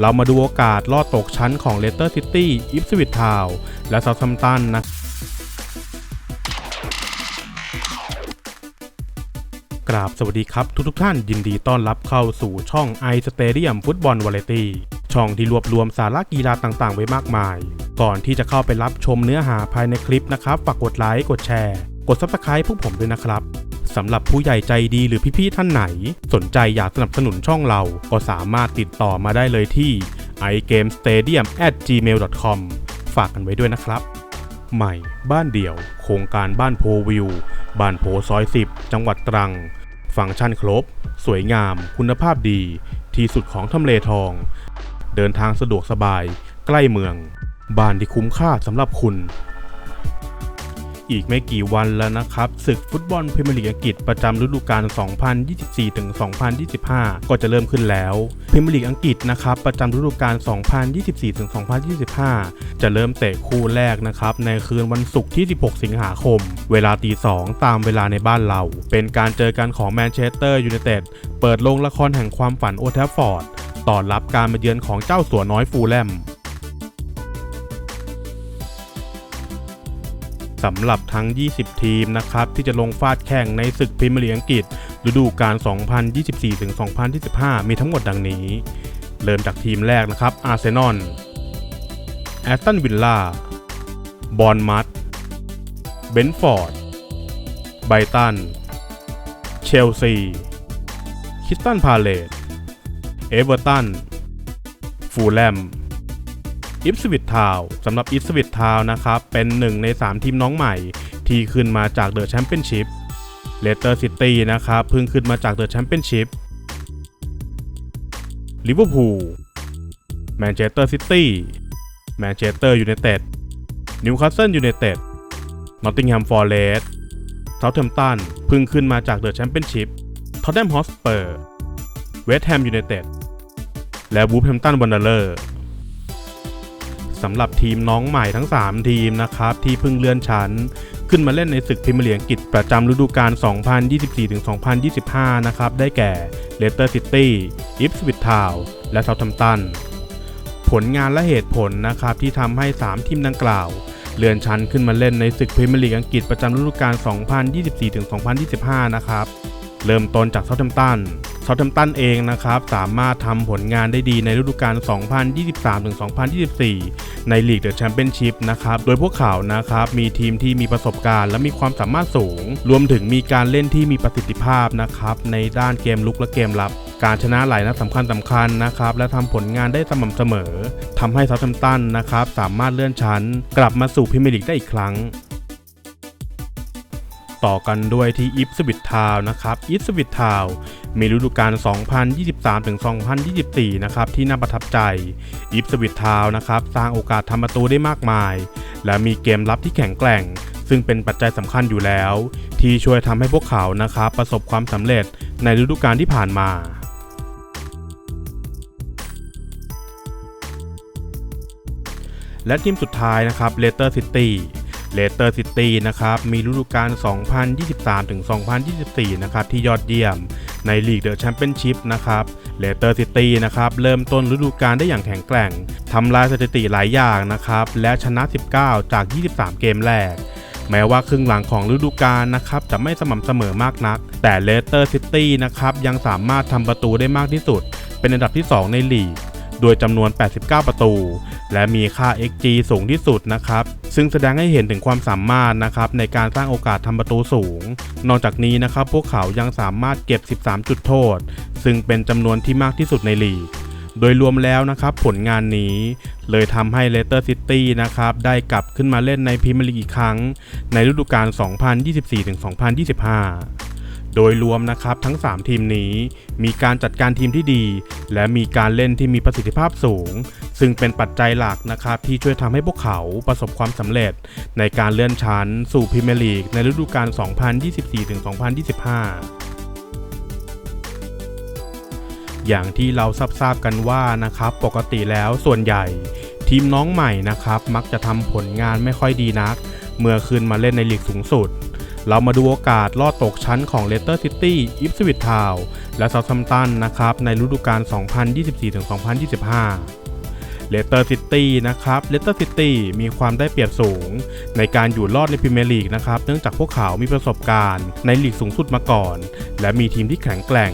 เรามาดูโอกาสลอดตกชั้นของเลสเตอร์ซิตี้อิฟสวิตทาวและเซาท์แฮมป์ตันนะกราบสวัสดีครับทุกทุกท่านยินดีต้อนรับเข้าสู่ช่อง i Stadium ฟุตบอลวาไรตี้ช่องที่รวบรวมสาระกีฬาต่างๆ ไว้มากมาย ก่อนที่จะเข้าไปรับชมเนื้อหาภายในคลิปนะครับฝากกดไลค์กดแชร์ กด Subscribe พวกผมด้วยนะครับ สำหรับผู้ใหญ่ใจดีหรือพี่ๆท่านไหน สนใจอยากสนับสนุนช่องเรา ก็สามารถติดต่อมาได้เลยที่ igamestadium@gmail.com ฝากกันไว้ด้วยนะครับ ใหม่ บ้านเดี่ยว โครงการบ้านโพวิว บ้านโพซอย 10 จังหวัดตรัง ฟังก์ชันครบ สวยงาม คุณภาพดี ที่สุดของทำเลทอง เดินทางสะดวกสบาย ใกล้เมือง บ้านที่คุ้มค่าสำหรับคุณ อีกไม่กี่วันแล้วนะครับศึกฟุตบอลพรีเมียร์ลีกอังกฤษประจำฤดูกาล 2024-2025 ก็จะเริ่มขึ้นแล้วพรีเมียร์ลีกอังกฤษนะครับประจำฤดูกาล 2024-2025 จะเริ่มเตะคู่แรกนะครับในคืนวันศุกร์ที่ 16 สิงหาคม เวลาตี 2 ตามเวลาในบ้านเรา เป็นการเจอกันของแมนเชสเตอร์ยูไนเต็ดเปิดโรงละครแห่งความฝันโอเทฟฟอร์ดต้อนรับการมาเยือนของเจ้าสัวน้อยฟูลแลม สำหรับทั้ง 20 ทีมนะครับที่จะลงฟาดแข่งในศึกพรีเมียร์ลีกอังกฤษฤดูกาล 2024-2025 มีทั้งหมดดังนี้ เริ่มจากทีมแรกนะครับอาร์เซนอลแอตตันวิลล่าบอลมัดเบนฟอร์ด ไบตัน เชลซี คิสตันพาเลตเอเวอร์ตัน ฟูลแลม อิฟสวิตทาวสำหรับอิฟสวิตทาวนะครับ เป็นหนึ่งใน 3 ทีมน้องใหม่ ที่ขึ้นมาจากเดอะแชมเปี้ยนชิพเลสเตอร์ซิตี้นะครับเพิ่งขึ้นมาจากเดอะแชมเปี้ยนชิพลิเวอร์พูลแมนเชสเตอร์ซิตี้แมนเชสเตอร์ยูไนเต็ดนิวคาสเซิลยูไนเต็ดนอตติงแฮมฟอร์เรสต์เซาท์แฮมป์ตันเพิ่งขึ้นมาจากเดอะแชมเปี้ยนชิพท็อตแนมฮอสเปอร์เวสต์แฮมยูไนเต็ดและบูฟแฮมตันวันเดอร์ สำหรับทีมน้องใหม่ทั้ง 3 ทีมนะครับที่เพิ่งเลื่อนชั้น ขึ้นมาเล่นในศึกพรีเมียร์ลีกอังกฤษประจำฤดูกาล 2024-2025 นะครับได้แก่เลสเตอร์ซิตี้อิฟสวิตทาวและเซาท์แฮมตันผลงานและเหตุผลนะครับที่ทำให้ 3 ทีมดังกล่าวเลื่อนชั้นขึ้นมาเล่นในศึกพรีเมียร์ลีกอังกฤษประจำฤดูกาล 2024-2025 นะครับ เริ่มต้นจากเซาท์แฮมป์ตัน เซาท์แฮมตันเองนะครับ สามารถทำผลงานได้ดีในฤดูกาล 2023-2024 ในลีกเดอะแชมเปี้ยนชิพนะครับ โดยพวกเขานะครับ มีทีมที่มีประสบการณ์ และมีความสามารถสูง รวมถึงมีการเล่นที่มีประสิทธิภาพนะครับ ในด้านเกมลุกและเกมรับการชนะหลายนัดสำคัญสำคัญนะครับ และทำผลงานได้สม่ำเสมอทำให้เซาท์แฮมป์ตันนะครับ สามารถเลื่อนชั้น กลับมาสู่พรีเมียร์ลีกได้อีกครั้ง ต่อกันด้วยที่อิฟสวิตทาวนะครับอิฟสวิตทาวมีฤดูกาล 2023-2024 นะครับที่น่าประทับใจอิฟสวิตทาวนะครับสร้างโอกาสทำประตูได้มากมาย และมีเกมรับที่แข็งแกร่ง ซึ่งเป็นปัจจัยสำคัญอยู่แล้ว ที่ช่วยทำให้พวกเขานะครับประสบความสำเร็จในฤดูกาลที่ผ่านมาและทีมสุดท้ายนะครับเลสเตอร์ซิตี้ เลสเตอร์ซิตี้นะครับมีฤดูกาล 2023-2024 นะครับที่ยอดเยี่ยม ในลีกเดอะแชมเปี้ยนชิพนะครับเลสเตอร์ซิตี้นะครับเริ่มต้นฤดูกาลได้อย่างแข็งแกร่งทำลายสถิติหลายอย่างนะครับและชนะ 19 จาก 23 เกมแรกแม้ว่าครึ่งหลังของฤดูกาลนะครับจะไม่สม่ำเสมอมากนัก แต่เลสเตอร์ซิตี้นะครับยังสามารถทำประตูได้มากที่สุด เป็นอันดับที่ 2 ในลีก โดยจำนวน 89 ประตู และมีค่า XG สูงที่สุดนะครับ ซึ่งแสดงให้เห็นถึงความสามารถนะครับในการสร้างโอกาสทำประตูสูง นอกจากนี้นะครับพวกเขายังสามารถเก็บ 13 จุดโทษ ซึ่งเป็นจำนวนที่มากที่สุดในลีก โดยรวมแล้วนะครับผลงานนี้เลยทำให้เลสเตอร์ซิตี้นะครับได้กลับขึ้นมาเล่นในพรีเมียร์ลีกอีกครั้ง ในฤดูกาล 2024-2025 โดยรวมนะครับทั้ง 3 ทีมนี้มีการจัดการทีมที่ดี และมีการเล่นที่มีประสิทธิภาพสูง ซึ่งเป็นปัจจัยหลักนะครับที่ช่วยทำให้พวกเขาประสบความสำเร็จ ในการเลื่อนชั้นสู่พรีเมียร์ลีกในฤดูกาล 2024-2025อย่างที่เราทราบกันว่านะครับปกติแล้วส่วนใหญ่ ทีมน้องใหม่นะครับมักจะทำผลงานไม่ค่อยดีนัก เมื่อขึ้นมาเล่นในลีกสูงสุด เรามาดูโอกาสลอดตกชั้นของเลสเตอร์ซิตี้อิฟสวิตทาวและเซาท์แฮมปตันนะครับในฤดูกาล 2024-2025เลสเตอร์ซิตี้นะครับเลสเตอร์ซิตี้มีความได้เปรียบสูง ในการอยู่รอดในพรีเมียร์ลีกนะครับ เนื่องจากพวกเขามีประสบการณ์ในลีกสูงสุดมาก่อน และมีทีมที่แข็งแกร่ง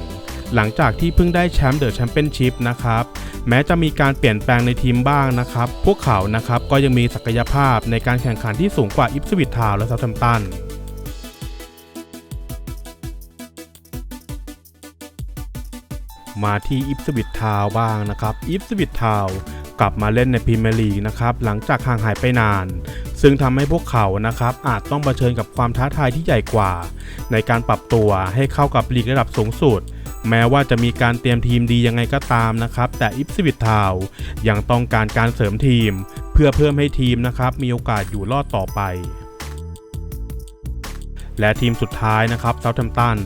หลังจากที่เพิ่งได้แชมป์เดอะแชมเปี้ยนชิพนะครับ แม้จะมีการเปลี่ยนแปลงในทีมบ้างนะครับ พวกเขานะครับก็ยังมีศักยภาพในการแข่งขันที่สูงกว่าอิฟสวิตทาวและเซาท์แฮมป์ตัน มาที่อิฟสวิตทาวบ้างนะครับอิฟสวิตทาวกลับมาเล่นในพรีเมียร์ลีกนะครับหลังจากห่างหายไปนาน ซึ่งทำให้พวกเขานะครับอาจต้องเผชิญกับความท้าทายที่ใหญ่กว่า ในการปรับตัวให้เข้ากับลีกระดับสูงสุด แม้ว่าจะมีการเตรียมทีมดียังไงก็ตามนะครับแต่อิฟสวิตทาวยังต้องการการเสริมทีม เพื่อเพิ่มให้ทีมนะครับมีโอกาสอยู่รอดต่อไป และทีมสุดท้ายนะครับเซาท์แฮมป์ตัน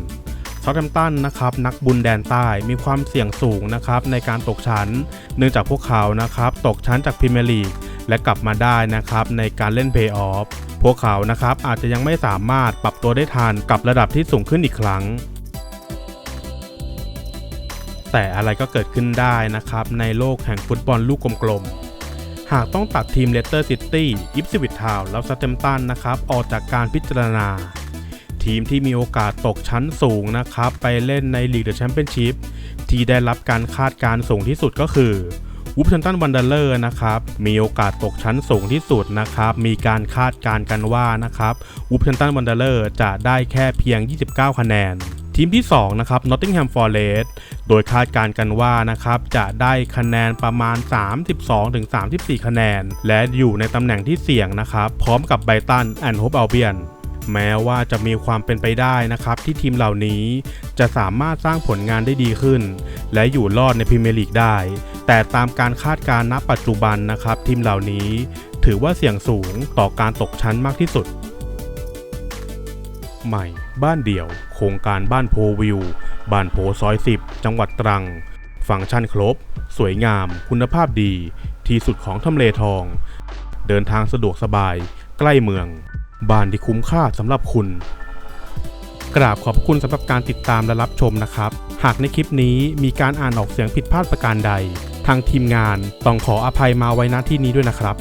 เซาท์แฮมตันนะครับนักบุญแดนใต้มีความเสี่ยงสูงนะครับในการตกชั้น เนื่องจากพวกเขานะครับตกชั้นจากพรีเมียร์ลีกและกลับมาได้นะครับในการเล่นเพย์ออฟพวกเขานะครับอาจจะยังไม่สามารถปรับตัวได้ทันกับระดับที่สูงขึ้นอีกครั้ง แต่อะไรก็เกิดขึ้นได้นะครับในโลกแห่งฟุตบอลลูกกลมๆหากต้องตัดทีมเลสเตอร์ซิตี้ อิฟสวิตทาวแล้วซัตมตันนะครับ ออกจากการพิจารณา ทีมที่มีโอกาสตกชั้นสูงนะครับ ไปเล่นในลีกเดอะแชมเปี้ยนชิพที่ได้รับการคาดการณ์สูงที่สุดก็คือวูฟชันตันวันเดอร์เลอร์นะครับ มีโอกาสตกชั้นสูงที่สุดนะครับ มีการคาดการณ์กันว่านะครับวูฟชันตันวันเดอร์เลอร์จะได้แค่เพียง 29 คะแนน ทีมที่ 2 นะครับ Nottingham Forest โดยคาดการกันว่านะครับ จะได้คะแนนประมาณ 32-34 คะแนน และอยู่ในตำแหน่งที่เสี่ยงนะครับ พร้อมกับไบตันแอนด์โฮปอัลเบียน แม้ว่าจะมีความเป็นไปได้นะครับ ที่ทีมเหล่านี้จะสามารถสร้างผลงานได้ดีขึ้น และอยู่รอดในพรีเมียร์ลีกได้ แต่ตามการคาดการณ์ณปัจจุบันนะครับ ทีมเหล่านี้ถือว่าเสี่ยงสูงต่อการตกชั้นมากที่สุด ใหม่ บ้านเดี่ยว โครงการบ้านโพวิว บ้านโพซอย 10 จังหวัดตรัง ฟังก์ชันครบ สวยงาม คุณภาพดี ที่สุดของทำเลทอง เดินทางสะดวกสบาย ใกล้เมือง บ้านที่คุ้มค่าสำหรับคุณ กราบขอบคุณสำหรับการติดตามและรับชมนะครับ หากในคลิปนี้มีการอ่านออกเสียงผิดพลาดประการใด ทางทีมงานต้องขออภัยมาไว้ณที่นี้ด้วยนะครับ